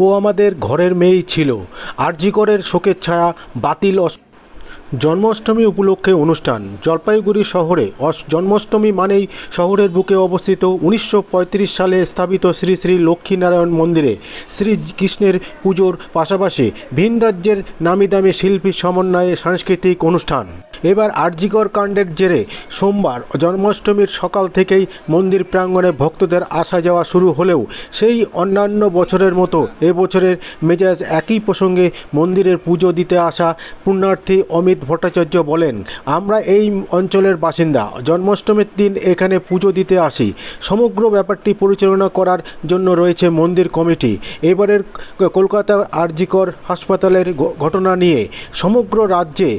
ও আমাদের ঘরের মেয়েই ছিল। আরজিকরের শোকের ছায়া বাতিল অস- জন্মাষ্টমী উপলক্ষে অনুষ্ঠান। জলপাইগুড়ি শহরে অস- জন্মাষ্টমী মানেই শহরের বুকে অবস্থিত উনিশশো পঁয়ত্রিশ সালে স্থাপিত শ্রী শ্রী লক্ষ্মীনারায়ণ মন্দিরে শ্রীকৃষ্ণের পুজোর পাশাপাশি ভিন রাজ্যের নামি দামি শিল্পীর সমন্বয়ে সাংস্কৃতিক অনুষ্ঠান। এবার আরজিকর কাণ্ডের জেরে সোমবার জন্মাষ্টমীর সকাল থেকেই মন্দির প্রাঙ্গণে ভক্তদের আসা যাওয়া শুরু হলেও সেই অন্যান্য বছরের মতো এবছরের মেজাজ একই প্রসঙ্গে মন্দিরের পুজো দিতে আসা পুণ্যার্থী অমিত ভট্টাচার্য বলেন, আমরা এই অঞ্চলের বাসিন্দা, জন্মাষ্টমীর দিন এখানে পুজো দিতে আসি। সমগ্র ব্যাপারটি পরিচালনা করার জন্য রয়েছে মন্দির কমিটি। এবারের কলকাতা আরজিকর হাসপাতালের ঘটনা নিয়ে সমগ্র রাজ্যে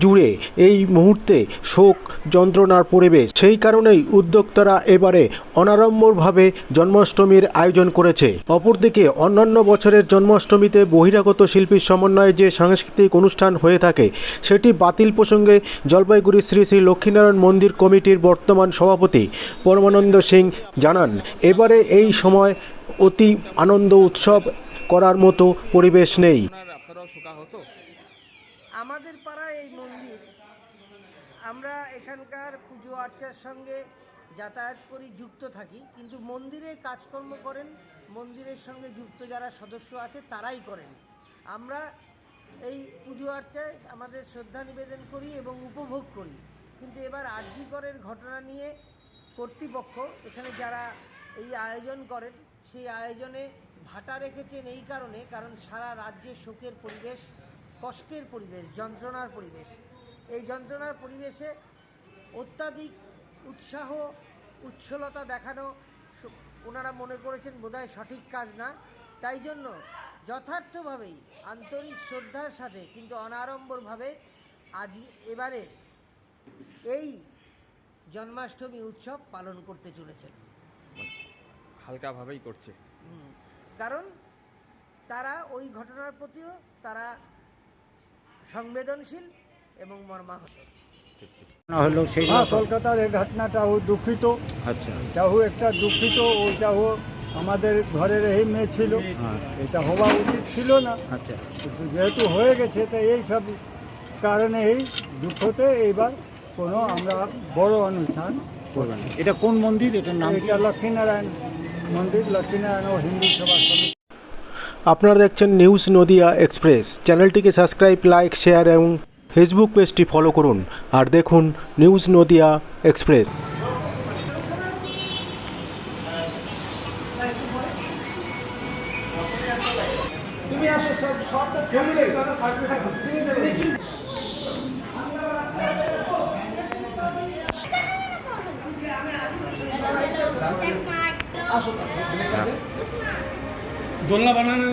জুড়ে এই মুহূর্তে শোক যন্ত্রণার পরিবেশ। সেই কারণেই উদ্যোক্তারা এবারে অনাড়ম্বরভাবে জন্মাষ্টমীর আয়োজন করেছে। অপরদিকে অন্যান্য বছরের জন্মাষ্টমীতে বহিরাগত শিল্পীর সমন্বয়ে যে সাংস্কৃতিক অনুষ্ঠান হয়ে থাকে সেটি বাতিল প্রসঙ্গে জলপাইগুড়ি শ্রী শ্রী লক্ষ্মীনারায়ণ মন্দির কমিটির বর্তমান সভাপতি পরমানন্দ সিং জানান এবারে এই সময় অতি আনন্দ উৎসব করার মতো পরিবেশ নেই। আমাদের পাড়ায় এই মন্দির আমরা এখানকার পুজো আর্চার সঙ্গে যাতায়াত করি, যুক্ত থাকি। কিন্তু মন্দিরে কাজকর্ম করেন, মন্দিরের সঙ্গে যুক্ত যারা সদস্য আছে, তারাই করেন। আমরা এই পুজো আর্চায় আমাদের শ্রদ্ধা নিবেদন করি এবং উপভোগ করি। কিন্তু এবার আর্যিকরের ঘটনা নিয়ে কর্তৃপক্ষ, এখানে যারা এই আয়োজন করেন, সেই আয়োজনে ভাটা রেখেছেন এই কারণে, কারণ সারা রাজ্যে শোকের পরিবেশ, কষ্টের পরিবেশ, যন্ত্রণার পরিবেশ। এই যন্ত্রণার পরিবেশে অত্যাধিক উৎসাহ উচ্ছলতা দেখানো ওনারা মনে করেছেন বোধহয় সঠিক কাজ না। তাই জন্য যথার্থভাবেই আন্তরিক শ্রদ্ধার সাথে কিন্তু অনাড়ম্বরভাবে আজ এবারে এই জন্মাষ্টমী উৎসব পালন করতে চলেছেন। হালকাভাবেই করছে। কারণ তারা ওই ঘটনার প্রতিও তারা সংবেদনশীল এবং মর্মাহত। না হলো সেই হ্যাঁ কলকাতার এই ঘটনাটা ও দুঃখিত। আচ্ছা। এটাও একটা দুঃখিত ওইটাও আমাদের ঘরের এই মেয়ে ছিল। হ্যাঁ এটা হওয়া উচিত ছিল না। আচ্ছা। কিন্তু যেহেতু হয়ে গেছে তো এই সব কারণে এই দুঃখতে এইবার কোনো আমরা বড় অনুষ্ঠান করব না। এটা কোন মন্দির? এটার নাম এটা লক্ষ্মীনারায়ণ মন্দির লক্ষ্মীনারায়ণ ও হিন্দু সভা সমিতি। আপনারা দেখছেন নিউজ নদিয়া এক্সপ্রেস। চ্যানেলটিকে সাবস্ক্রাইব লাইক শেয়ার এবং ফেসবুক পেজটি ফলো করুন আর দেখুন নিউজ নদিয়া এক্সপ্রেস দোলনা বানানো